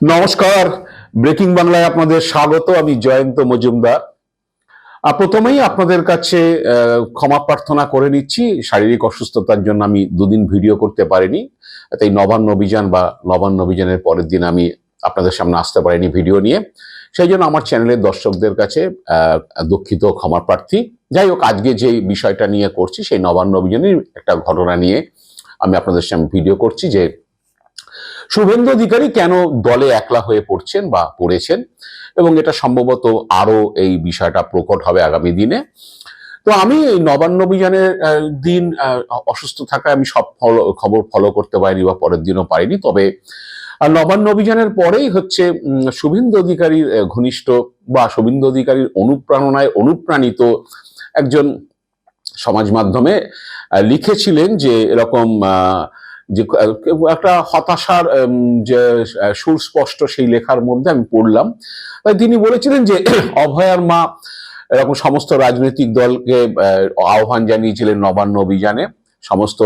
নমস্কার। ব্রেকিং বাংলায় আপনাদের স্বাগত, আমি জয়ন্ত মজুমদার। প্রথমেই আপনাদের কাছে ক্ষমা প্রার্থনা করে নিচ্ছি। শারীরিক অসুস্থতার জন্য আমি দুদিন ভিডিও করতে পারিনি। তাই নবান্ন অভিযান বা নবান্ন অভিযানের পরের দিন আমি আপনাদের সামনে আসতে পারিনি ভিডিও নিয়ে। সেই জন্য আমার চ্যানেলের দর্শকদের কাছে দুঃখিত, ক্ষমা প্রার্থী। যাই হোক, আজকে যে বিষয়টা নিয়ে করছি, সেই নবান্ন অভিযানের একটা ঘটনা নিয়ে আমি আপনাদের সামনে ভিডিও করছি যে শুভেন্দু অধিকারী কেন দলে একলা হয়ে পড়ছেন বা পড়েছেন? এবং এটা সম্ভবত আরও এই বিষয়টা প্রকট হবে আগামী দিনে। তো আমি নবান্ন অভিযানের দিন অসুস্থ থাকায় আমি সব ফলো, খবর ফলো করতে পারিনি বা পরের দিনও পারিনি। তবে নবান্ন অভিযানের পরেই হচ্ছে শুভেন্দু অধিকারীর ঘনিষ্ঠ বা শুভেন্দু অধিকারীর অনুপ্রেরণায় অনুপ্রাণিত একজন সমাজ মাধ্যমে লিখেছিলেন যে এরকম যে একটা হতাশার যে সুস্পষ্ট সেই লেখার মধ্যে আমি পড়লাম। তিনি বলেছিলেন যে, অভয়ার মা এরকম সমস্ত রাজনৈতিক দলকে আহ্বান জানিয়েছিলেন নবান্ন অভিযানে, সমস্ত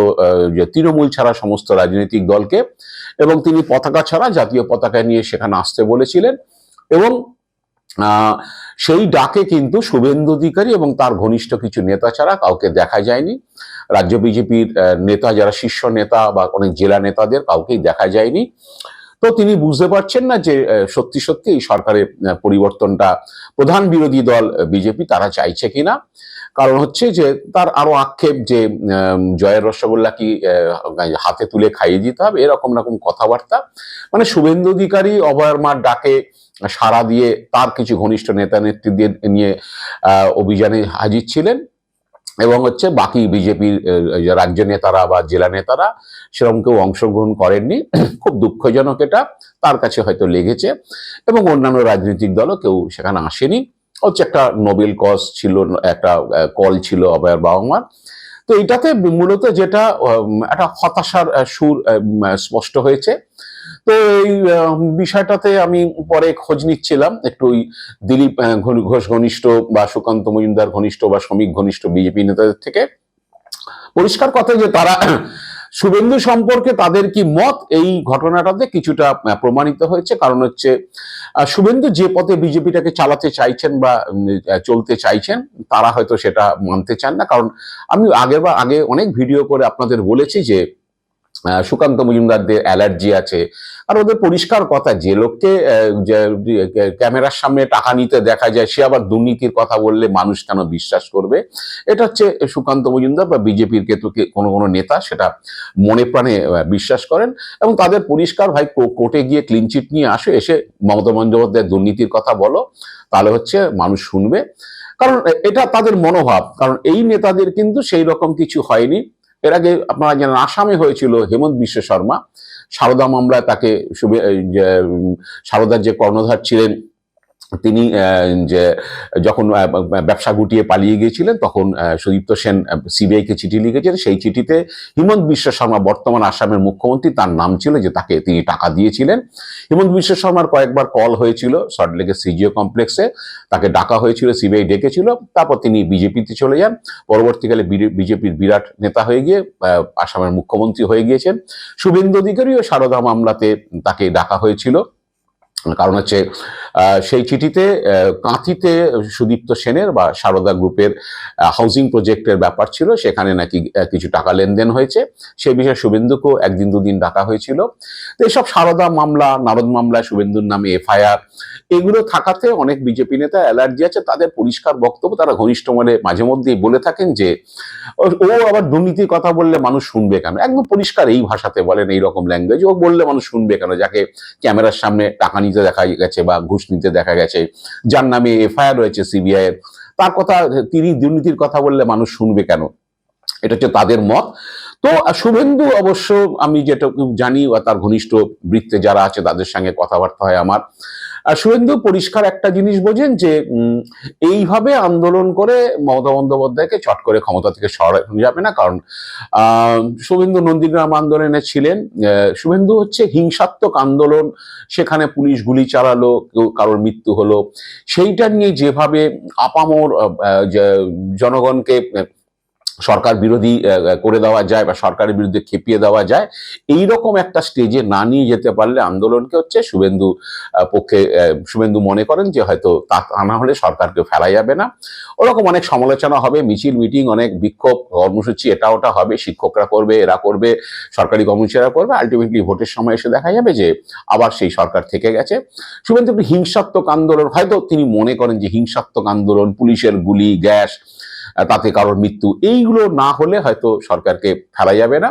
যে, তৃণমূল ছাড়া সমস্ত রাজনৈতিক দলকে, এবং তিনি পতাকা ছাড়া জাতীয় পতাকা নিয়ে সেখানে আসতে বলেছিলেন। এবং সেই ডাকে কিন্তু শুভেন্দু অধিকারী এবং তার ঘনিষ্ঠ কিছু নেতা ছাড়া কাউকে দেখা যায়নি। রাজ্য বিজেপির নেতা যারা শীর্ষ নেতা বা অনেক জেলা নেতাদের কাউকেই দেখা যায়নি। তো তিনি বুঝতে পারছেন না যে সত্যি সত্যি এই সরকারের পরিবর্তনটা প্রধান বিরোধী দল বিজেপি তারা চাইছে কিনা। কারণ হচ্ছে যে, তার আরও আক্ষেপ যে জয়ের রসগোল্লা কি হাতে তুলে খাইয়ে দিতে হবে, এরকম রকম কথাবার্তা। মানে শুভেন্দু অধিকারী অভয়ার মার ডাকে সাড়া দিয়ে তার কিছু ঘনিষ্ঠ নেতা নেত্রীদের নিয়ে অভিযানে হাজির ছিলেন এবং হচ্ছে বাকি বিজেপির রাজ্য নেতারা বা জেলা নেতারা সেরকম কেউ অংশগ্রহণ করেননি। খুব দুঃখজনক এটা। তার কাছে হয়তো লেগেছে এবং অন্যান্য রাজনৈতিক দলও কেউ সেখানে আসেনি। হচ্ছে একটা নোবেল কজ ছিল, একটা কল ছিল অভয়ের বাবা মার তো এটাতে মূলত যেটা একটা হতাশার সুর স্পষ্ট হয়েছে। তো এই বিষয়টাতে আমি পরে খোঁজ নিচ্ছিলাম। একটু ওই দিলীপ ঘোষ ঘনিষ্ঠ বা সুকান্ত মজুমদার ঘনিষ্ঠ বা শ্রমিক ঘনিষ্ঠ বিজেপি নেতাদের থেকে পরিষ্কার কথা যে তারা শুভেন্দু সম্পর্কে তাদের কি মত এই ঘটনাটাতে কিছুটা প্রমাণিত হয়েছে। কারণ হচ্ছে শুভেন্দু যে পথে বিজেপিটাকে চালাতে চাইছেন বা চলতে চাইছেন, তারা হয়তো সেটা মানতে চান না। কারণ আমি আগের বা, আগে অনেক ভিডিও করে আপনাদের বলেছি যে সুকান্ত মজুমদারদের অ্যালার্জি আছে। আর ওদের পরিষ্কার কথা, যে লোককে ক্যামেরার সামনে টাকা নিতে দেখা যায়, সে আবার দুর্নীতির কথা বললে মানুষ কেন বিশ্বাস করবে? এটা হচ্ছে সুকান্ত মজুমদার বা বিজেপির কে তো কে- কোনো কোনো নেতা সেটা মনে প্রাণে বিশ্বাস করেন। এবং তাদের পরিষ্কার, ভাই কোর্টে গিয়ে ক্লিন চিট নিয়ে আসে, এসে মমতা বন্দ্যোপাধ্যায়ের দুর্নীতির কথা বলো, তাহলে হচ্ছে মানুষ শুনবে। কারণ এটা তাদের মনোভাব। কারণ এই নেতাদের কিন্তু সেই রকম কিছু হয়নি। এর আগে আপনারা জানেন আসামি হয়েছিল হেমন্ত বিশ্ব শর্মা। সারদা মামলায় তাকে সারদার যে কর্ণধার ছিলেন তিনি যে যখন ব্যবসা গুটিয়ে পালিয়ে গিয়েছিলেন, তখন সুদীপ্ত সেন সিবিআই কে চিঠি লিখেছেন সেই চিঠিতে হিমন্ত বিশ্ব শর্মা, বর্তমান আসামের মুখ্যমন্ত্রী, তার নাম ছিল যে তাকে তিনি টাকা দিয়েছিলেন। হিমন্ত বিশ্ব শর্মার কয়েকবার কল হয়েছিল সল্টলেকের সিজিও কমপ্লেক্সে। তাকে ডাকা হয়েছিল, সিবিআই ডেকেছিল। তারপর তিনি বিজেপিতে চলে যান। পরবর্তীকালে বিজেপির বিরাট নেতা হয়ে গিয়ে আসামের মুখ্যমন্ত্রী হয়ে গিয়েছেন। শুভেন্দু অধিকারী ও সারদা মামলাতে তাকে ডাকা হয়েছিল। কারণ হচ্ছে সেই চিঠিতে কাঁথিতে সুদীপ্ত সেনের বা সারদা গ্রুপের হাউজিং প্রজেক্টের ব্যাপার ছিল। সেখানে নাকি কিছু টাকা লেনদেন হয়েছে। সে বিষয়ে শুভেন্দুকেও একদিন দুদিন ডাকা হয়েছিল। তো এসব সারদা মামলা, নারদ মামলা শুভেন্দুর নামে এফআইআর এগুলো থাকাতে অনেক বিজেপি নেতা অ্যালার্জি আছে, তাদের পরিষ্কার বক্তব্য তারা ঘনিষ্ঠ মানে মাঝে মধ্যেই বলে থাকেন যে, ও- আবার দুর্নীতির কথা বললে মানুষ শুনবে কেন? একদম পরিষ্কার এই ভাষাতে বলেন এই রকম ল্যাঙ্গুয়েজ ও বললে মানুষ শুনবে কেন? যাকে ক্যামেরার সামনে টাকা নিতে দেখা গেছে বা ঘুষ নিতে দেখা গেছে, যার নামে এফআইআর রয়েছে সিবিআই এর, তার কথা, তিনি দুর্নীতির কথা বললে মানুষ শুনবে কেন? এটা হচ্ছে তাদের মত। তো শুভেন্দু অবশ্য আমি যেটা জানি বা তার ঘনিষ্ঠ বৃত্তে যারা আছে, তাদের সঙ্গে কথাবার্তা হয় আমার। শুভেন্দু, পরিষ্কার একটা জিনিস বোঝেন যে এইভাবে আন্দোলন করে মমতা বন্দ্যোপাধ্যায়কে চট করে ক্ষমতা থেকে সরানো যাবে না। কারণ শুভেন্দু নন্দীগ্রাম আন্দোলনে ছিলেন। শুভেন্দু হচ্ছে হিংসাত্মক আন্দোলন। সেখানে পুলিশ গুলি চালালো, কেউ কারোর মৃত্যু হলো। সেইটা নিয়ে যেভাবে আপামর জনগণকে সরকার বিরোধী করে দেওয়া যায় বা সরকারের বিরুদ্ধে খেপিয়ে দেওয়া যায় এই রকম একটা স্টেজে না নিয়ে যেতে পারলে আন্দোলনকে হচ্ছে শুভেন্দু পক্ষে শুভেন্দু মনে করেন যে হয়তো তা আনা হলে সরকারকে ফেলা যাবে না। ওরকম অনেক সমালোচনা হবে, মিছিল, মিটিং, অনেক বিক্ষোভ, কর্মসূচি, এটা ওটা হবে, শিক্ষকরা করবে, এরা করবে, সরকারি কর্মচারীরা করবে আলটিমেটলি ভোটের সময় এসে দেখা যাবে যে আবার সেই সরকার থেকে গেছে। শুভেন্দু হিংসাত্মক আন্দোলন, হয়তো তিনি মনে করেন যে হিংসাত্মক আন্দোলন, পুলিশের গুলি, গ্যাস তাতে কারোর মৃত্যু এইগুলো না হলে হয়তো সরকারকে ফেলা যাবে না।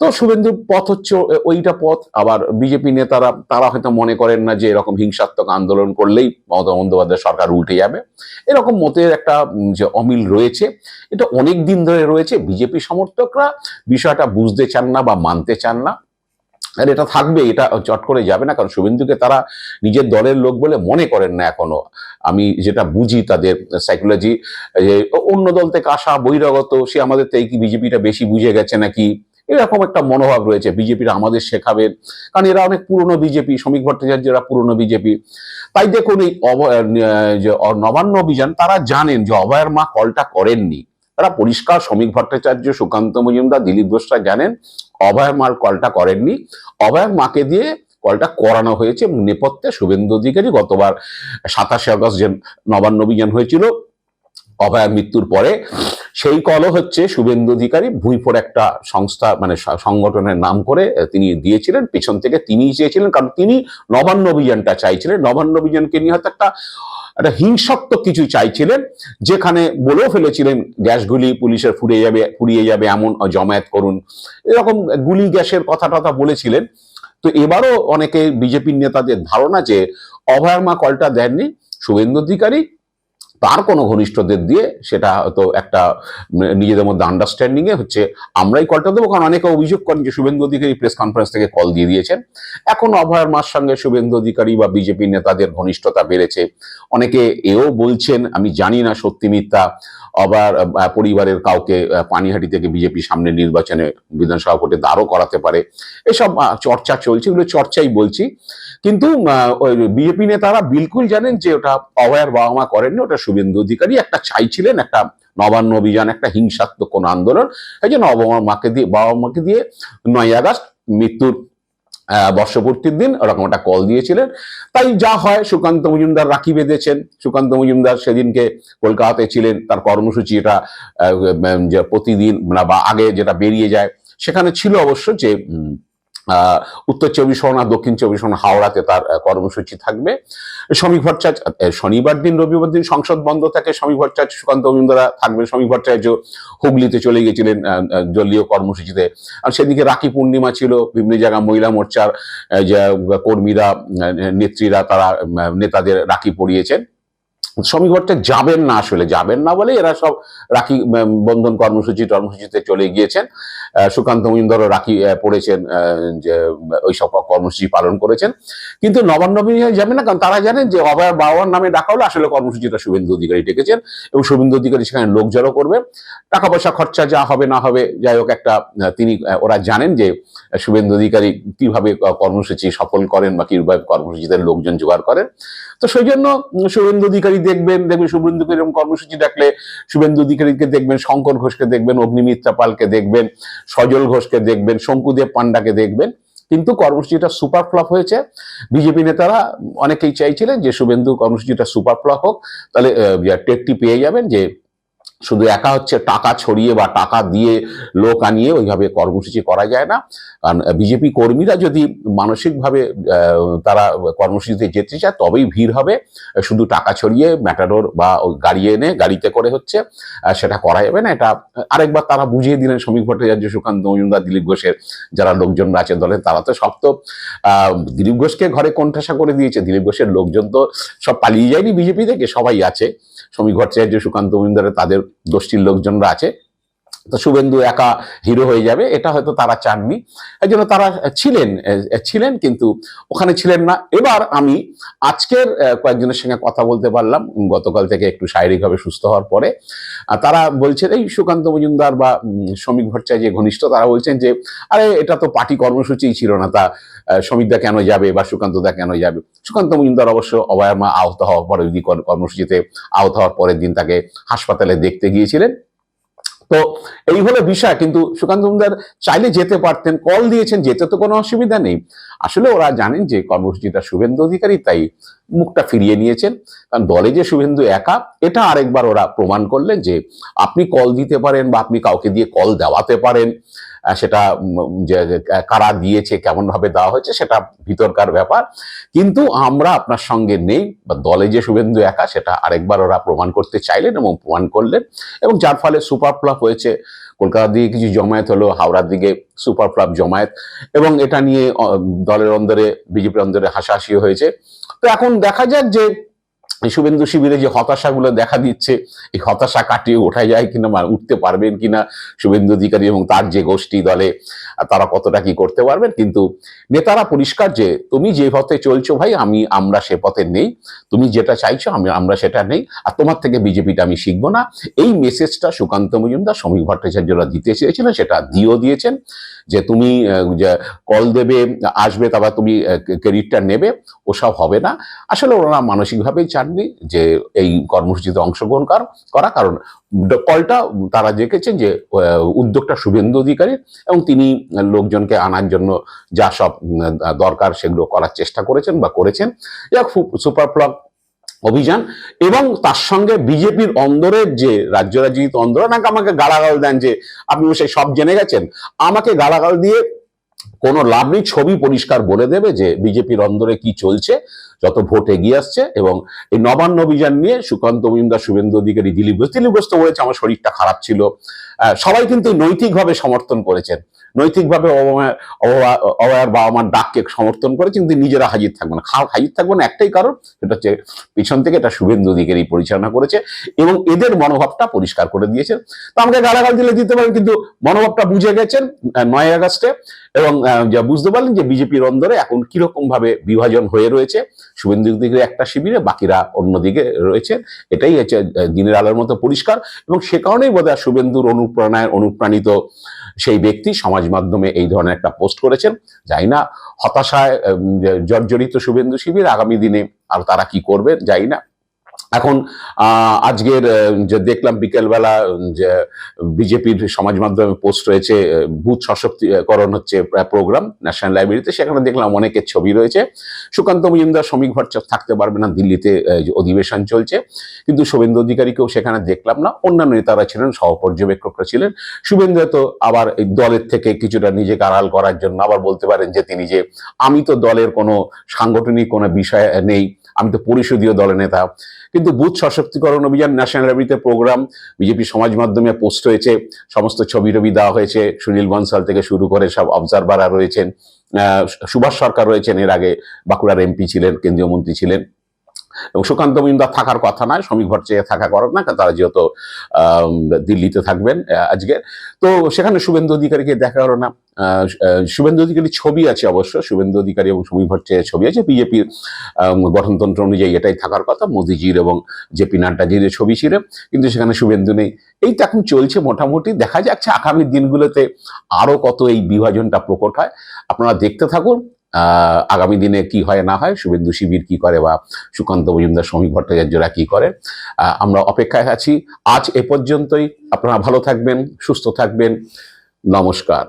তো শুভেন্দুর পথ হচ্ছে ওইটা পথ। আবার বিজেপি নেতারা, তারা হয়তো মনে করেন না যে এরকম হিংসাত্মক আন্দোলন করলেই মমতা বন্দ্যোপাধ্যায় সরকার উল্টে যাবে। এরকম মতের একটা যে অমিল রয়েছে, এটা অনেক দিন ধরে রয়েছে। বিজেপি সমর্থকরা বিষয়টা বুঝতে চান না বা মানতে চান না। আর এটা থাকবে এটা চট করে যাবে না, কারণ শুভেন্দুকে তারা নিজের দলের লোক বলে মনে করেন না এখনও। আমি যেটা বুঝি তাদের সাইকোলজি যে অন্য দল থেকে আসা বহিরাগত, সে আমাদের থেকে কি বিজেপিটা বেশি বুঝে গেছে নাকি? এরকম একটা মনোভাব রয়েছে, বিজেপির আমাদের শেখাবে। কারণ এরা অনেক পুরনো বিজেপি শ্রমিক ভট্টাচার্যরা পুরনো বিজেপি। তাই দেখুন এই নবান্ন অভিযান, তারা জানেন যে অভয়ের মা কলটা করেননি। তারা পরিষ্কার শ্রমিক ভট্টাচার্য, সুকান্ত মজুমদার, দিলীপ ঘোষরা জানেন অভয়ের মার কলটা করেননি। অভয়ের মাকে দিয়ে কলটা করানো হয়েছে নেপথ্যে শুভেন্দু অধিকারী গতবার সাতাশে আগস্ট যে নবান্ন অভিযান হয়েছিল, অভয়ের মৃত্যুর পরে সেই কলও হচ্ছে শুভেন্দু অধিকারী ভুইফোর একটা সংস্থা মানে সংগঠনের নাম করে তিনি দিয়েছিলেন। পেছন থেকে তিনিই চেয়েছিলেন, কারণ তিনি নবান্ন অভিযানটা চাইছিলেন। নবান্ন অভিযানকে নিয়ে হয়তো একটা একটা হিংসাত্মক কিছু চাইছিলেন, যেখানে বলেও ফেলেছিলেন, গ্যাস গুলি পুলিশের ফুরিয়ে যাবে ফুরিয়ে যাবে এমন জমায়েত করুন। এরকম গুলি গ্যাসের কথা টথা বলেছিলেন। তো এবারও অনেকে বিজেপির নেতাদের ধারণা যে অভয়ার্মা কলটা দেননি, শুভেন্দু অধিকারী তার কোনো ঘনিষ্ঠদের দিয়ে সেটা হয়তো একটা নিজেদের মধ্যে আন্ডারস্ট্যান্ডিং এ হচ্ছে, আমরাই কলটা দেবো। কারণ অনেকে অভিযোগ করেন যে শুভেন্দু অধিকারী প্রেস কনফারেন্স থেকে কল দিয়ে দিয়েছেন। এখন অভয়ার মার সঙ্গে শুভেন্দু অধিকারী বা বিজেপি নেতাদের ঘনিষ্ঠতা বেড়েছে। অনেকে এও বলছেন, আমি জানি না সত্যি মিথ্যা আবার পরিবারের কাউকে পানিহাটি থেকে বিজেপি সামনে নির্বাচনে বিধানসভা ভোটে দাঁড়ও করাতে পারে। এসব চর্চা চলছে। এগুলো চর্চাই বলছি। কিন্তু বিজেপি নেতারা বিলকুল জানেন যে ওটা অভয়ের বাবা মা করেননি, ওটা শুভেন্দু অধিকারী, একটা চাইছিলেন, একটা নবান্ন অভিযান, একটা হিংসাত্মক কোন আন্দোলন। এই জন্য বাবা মাকে দিয়ে বাবা মাকে দিয়ে নয় আগস্ট মৃত্যুর বর্ষপূর্তির দিন ওরকম একটা কল দিয়েছিলেন। তাই যা হয়, সুকান্ত মজুমদার রাখি বেঁধেছেন। সুকান্ত মজুমদার সেদিনকে কলকাতাতে ছিলেন, তার কর্মসূচি এটা প্রতিদিন বা আগে যেটা বেরিয়ে যায়, সেখানে ছিল অবশ্য যে উত্তর চব্বিশ পরগনা, দক্ষিণ চব্বিশ পরগনা, হাওড়াতে তার কর্মসূচি থাকবে। শ্রমিক ভট্টাচার্য শনিবার দিন, রবিবার দিন সংসদ বন্ধ থাকে। শ্রমিক ভট্টাচার্য সুকান্ত মজুমদারা থাকবেন। শ্রমিক ভট্টাচার্য হুগলিতে চলে গেছিলেন দলীয় কর্মসূচিতে। আর সেদিকে রাখি পূর্ণিমা ছিল বিভিন্ন জায়গায় মহিলা মোর্চার যে কর্মীরা নেত্রীরা, তারা নেতাদের রাখি পরিয়েছেন। শ্রমিক ভট্টাচার্য যাবেন না আসলে, যাবেন না বলে এরা সব রাখি বন্ধন কর্মসূচি কর্মসূচিতে চলে গিয়েছেন। সুকান্ত মজুমদারও রাখি পড়েছেন যে ওই সব কর্মসূচি পালন করেছেন। কিন্তু নবান্ন যাবেন না, কারণ তারা জানেন যে অভয় বাবার নামে ডাকা হলে আসলে কর্মসূচিটা শুভেন্দু অধিকারী ডেকেছেন এবং শুভেন্দু অধিকারী সেখানে লোক জড়ো করবে। টাকা পয়সা খরচা যা হবে না হবে, যাই হোক একটা তিনি ওরা জানেন যে শুভেন্দু অধিকারী কীভাবে কর্মসূচি সফল করেন বা কীভাবে কর্মসূচিতে লোকজন জোগাড় করেন। তো সেই জন্য শুভেন্দু অধিকারী দেখবেন দেখবেন শুভেন্দু এরকম কর্মসূচি ডাকলে শুভেন্দু অধিকারীকে দেখবেন, শঙ্কর ঘোষকে দেখবেন, অগ্নিমিত্রা পালকে দেখবেন, সজল ঘোষকে দেখবেন, শঙ্কুদেব পান্ডাকে দেখবেন। কিন্তু কর্মসূচিটা সুপার ফ্লপ হয়েছে। বিজেপি নেতারা অনেকেই চাইছিলেন যে শুভেন্দু কর্মসূচিটা সুপার ফ্লপ হোক। তাহলে টেকটি পেয়ে যাবেন যে শুধু একা হচ্ছে, টাকা ছড়িয়ে বা টাকা দিয়ে লোক আনিয়ে ওইভাবে কর্মসূচি করা যায় না। কারণ বিজেপি কর্মীরা যদি মানসিকভাবে তারা কর্মসূচিতে যেতে চায়, তবেই ভিড় হবে। শুধু টাকা ছড়িয়ে ম্যাটাডোর বা গাড়ি এনে গাড়িতে করে হচ্ছে সেটা করা যাবে না। এটা আরেকবার তারা বুঝিয়ে দিলেন শ্রমিক ভট্টাচার্য, সুকান্ত মজুমদার, দিলীপ ঘোষের যারা লোকজন আছেন দলের, তারা তো সব তো দিলীপ ঘোষকে ঘরে কোণঠাসা করে দিয়েছে। দিলীপ ঘোষের লোকজন তো সব পালিয়ে যায়নি বিজেপি থেকে, সবাই আছে। শ্রমিক যে সুকান্ত মজুমদারের তাদের গোষ্ঠীর লোকজনরা আছে। শুভেন্দু একা হিরো হয়ে যাবে, এটা হয়তো তারা চাননি। এই জন্য তারা ছিলেন ছিলেন কিন্তু ওখানে ছিলেন না। এবার আমি আজকের কয়েকজনের সঙ্গে কথা বলতে পারলাম। গতকাল থেকে একটু শারীরিকভাবে সুস্থ হওয়ার পরে। তারা বলছেন, এই সুকান্ত মজুমদার বা শ্রমিক ভট্টাচার্য যে ঘনিষ্ঠ, তারা বলছেন যে, আরে, এটা তো পার্টি কর্মসূচিই ছিল না, তা শ্রমিকদা কেন যাবে বা সুকান্তদা কেন যাবে? সুকান্ত মজুমদার অবশ্য অভয়ার মা আহত হওয়ার পরে যদি কর্মসূচিতে আহত হওয়ার পরের দিন তাকে হাসপাতালে দেখতে গিয়েছিলেন। তো এই হলো বিষয়। কিন্তু সুকান্ত মজুমদার চাইলে যেতে পারতেন, কল দিয়েছেন, যেতে তো কোনো অসুবিধা নেই। আসলে ওরা জানেন যে কর্মসূচিটা শুভেন্দু অধিকারী, তাই মুখটা ফিরিয়ে নিয়েছেন। কারণ দলে যে শুভেন্দু একা, এটা আরেকবার ওরা প্রমাণ করলেন যে আপনি কল দিতে পারেন বা আপনি কাউকে দিয়ে কল দেওয়াতে পারেন। সেটা কারা দিয়েছে কেমন ভাবে দেওয়া হয়েছে, সেটা ভিতরকার ব্যাপার। কিন্তু আমরা আপনার সঙ্গে নেই, বা দলে যে শুভেন্দু একা, সেটা আরেকবার ওরা প্রমাণ করতে চাইলেন এবং প্রমাণ করলেন। এবং যার ফলে সুপার ফ্লপ হয়েছে, কলকাতার দিকে কিছু জমায়েত হলো, হাওড়ার দিকে সুপার ফ্লপ জমায়েত। এবং এটা নিয়ে দলের অন্দরে, বিজেপির অন্দরে হাসাহাসি হয়েছে। তো এখন দেখা যাক যে এই শুভেন্দু শিবিরে যে হতাশাগুলো দেখা দিচ্ছে, এই হতাশা কাটিয়ে ওঠা যায় কিনা উঠতে পারবেন কিনা শুভেন্দু অধিকারী এবং তার যে গোষ্ঠী দলে, তারা কতটা কি করতে পারবেন? কিন্তু নেতারা পরিষ্কার যে তুমি যে পথে চলছো ভাই, আমি, আমরা সে পথে নেই। তুমি যেটা চাইছো, আমি, আমরা সেটা নেই। আর তোমার থেকে বিজেপিটা আমি শিখব না। এই মেসেজটা সুকান্ত মজুমদার শ্রমিক ভট্টাচার্যরা দিতে চেয়েছিলেন সেটা দিয়েও দিয়েছেন যে তুমি কল দেবে, আসবে, তারপর তুমি ক্রেডিটটা নেবে, ওসব হবে না। আসলে ওনারা মানসিকভাবেই চাননি যে এই কর্মসূচিতে অংশগ্রহণ কর- করা। কারণ কলটা তারা দেখেছেন যে উদ্যোগটা শুভেন্দু অধিকারী এবং তিনি লোকজনকে আনার জন্য যা সব দরকার সেগুলো করার চেষ্টা করেছেন বা করেছেন। যাক সুপার ফ্লক অভিযান এবং তার সঙ্গে বিজেপির অন্দরের যে রাজ্য রাজনীতি অন্দর নাকি আমাকে গালাগাল দেন যে, আপনি সেই সব জেনে গেছেন। আমাকে গালাগাল দিয়ে কোনো লাভ নেই, ছবি পরিষ্কার বলে দেবে যে বিজেপির অন্দরে কি চলছে, যত ভোট এগিয়ে আসছে এবং এই নবান্ন অভিযান নিয়ে সুকান্ত মজুমদার, শুভেন্দু অধিকারী, দিলীপ ঘোষ দিলীপ ঘোষ তো বলেছে আমার শরীরটা খারাপ ছিল। সবাই কিন্তু নৈতিকভাবে সমর্থন করেছেন। নৈতিকভাবে অবয়া- অবয়া- অবয়ার বাবা মার ডাককে সমর্থন করে কিন্তু নিজেরা হাজির থাকবে না। খা- হাজির থাকবে না, একটাই কারণ, সেটা হচ্ছে পিছন থেকে এটা শুভেন্দু অধিকারী পরিচালনা করেছে এবং এদের মনোভাবটা পরিষ্কার করে দিয়েছেন। তো আমাকে গালাগাল দিলে দিতে পারেন, কিন্তু মনোভাবটা বুঝে গেছেন নয় আগস্টে। এবং যা বুঝতে পারলেন যে বিজেপির অন্দরে এখন কীরকম ভাবে বিভাজন হয়ে রয়েছে, শুভেন্দু দিকে একটা শিবিরে, বাকিরা অন্যদিকে রয়েছে, এটাই হচ্ছে দিনের আলোর মতো পরিষ্কার এবং সে কারণেই বোধহয় শুভেন্দুর অনুপ্রেরণায় অনুপ্রাণিত সেই ব্যক্তি সমাজ মাধ্যমে এই ধরনের একটা পোস্ট করেছেন। যাই না, হতাশায় জর্জরিত শুভেন্দু শিবির আগামী দিনে আর তারা কি করবেন যাই না। এখন আজকের যে দেখলাম বিকেলবেলা যে বিজেপির সমাজ মাধ্যমে পোস্ট রয়েছে বুথ সশক্তিকরণ হচ্ছে প্রোগ্রাম, ন্যাশনাল লাইব্রেরিতে, সেখানে দেখলাম অনেকের ছবি রয়েছে। সুকান্ত মজুমদার শ্রমিক ভট্টাচার্য থাকতে পারবে না, দিল্লিতে অধিবেশন চলছে। কিন্তু শুভেন্দু অধিকারীকেও সেখানে দেখলাম না, অন্যান্য নেতারা ছিলেন, সহপর্যবেক্ষকরা ছিলেন। শুভেন্দু তো আবার এই দলের থেকে কিছুটা নিজেকে আড়াল করার জন্য আবার বলতে পারেন যে তিনি যে, আমি তো দলের কোনো সাংগঠনিক কোনো বিষয় নেই আমি তো পরিষদীয় দলের নেতা। কিন্তু বুথ সশক্তিকরণ অভিযান ন্যাশনাল লাইব্রেরিতে প্রোগ্রাম বিজেপি সমাজ মাধ্যমে পোস্ট হয়েছে। সমস্ত ছবি টবি দেওয়া হয়েছে। সুনীল বনসাল থেকে শুরু করে সব অবজারভাররা রয়েছেন। সুভাষ সরকার রয়েছেন এর আগে। বাঁকুড়ার এমপি ছিলেন, কেন্দ্রীয় মন্ত্রী ছিলেন। এবং সুকান্ত মজুমদার থাকার কথা নয়, শ্রমিক ভট্টাচার্য থাকা করার না তারা যেহেতু দিল্লিতে থাকবেন আজকে। তো সেখানে শুভেন্দু অধিকারীকে দেখা হলো না। শুভেন্দু অধিকারীর ছবি আছে অবশ্য, শুভেন্দু অধিকারী এবং শ্রমিক ভট্টাচার্যের ছবি আছে বিজেপির গঠনতন্ত্র অনুযায়ী এটাই থাকার কথা, মোদিজির এবং জেপি নাড্ডাজির ছবি ছিল, কিন্তু সেখানে শুভেন্দু নেই। এই তো এখন চলছে মোটামুটি, দেখা যাচ্ছে আগামী দিনগুলোতে আরও কত এই বিভাজনটা প্রকট হয়। আপনারা দেখতে থাকুন আগামী দিনে কি হয়, না হয়, শুভেন্দু শিবির কি করে বা সুকান্ত মজুমদার সমী ভট্টাচার্যরা কি করে আমরা অপেক্ষায় আছি। আজ এ পর্যন্তই। আপনারা ভালো থাকবেন, সুস্থ থাকবেন। নমস্কার।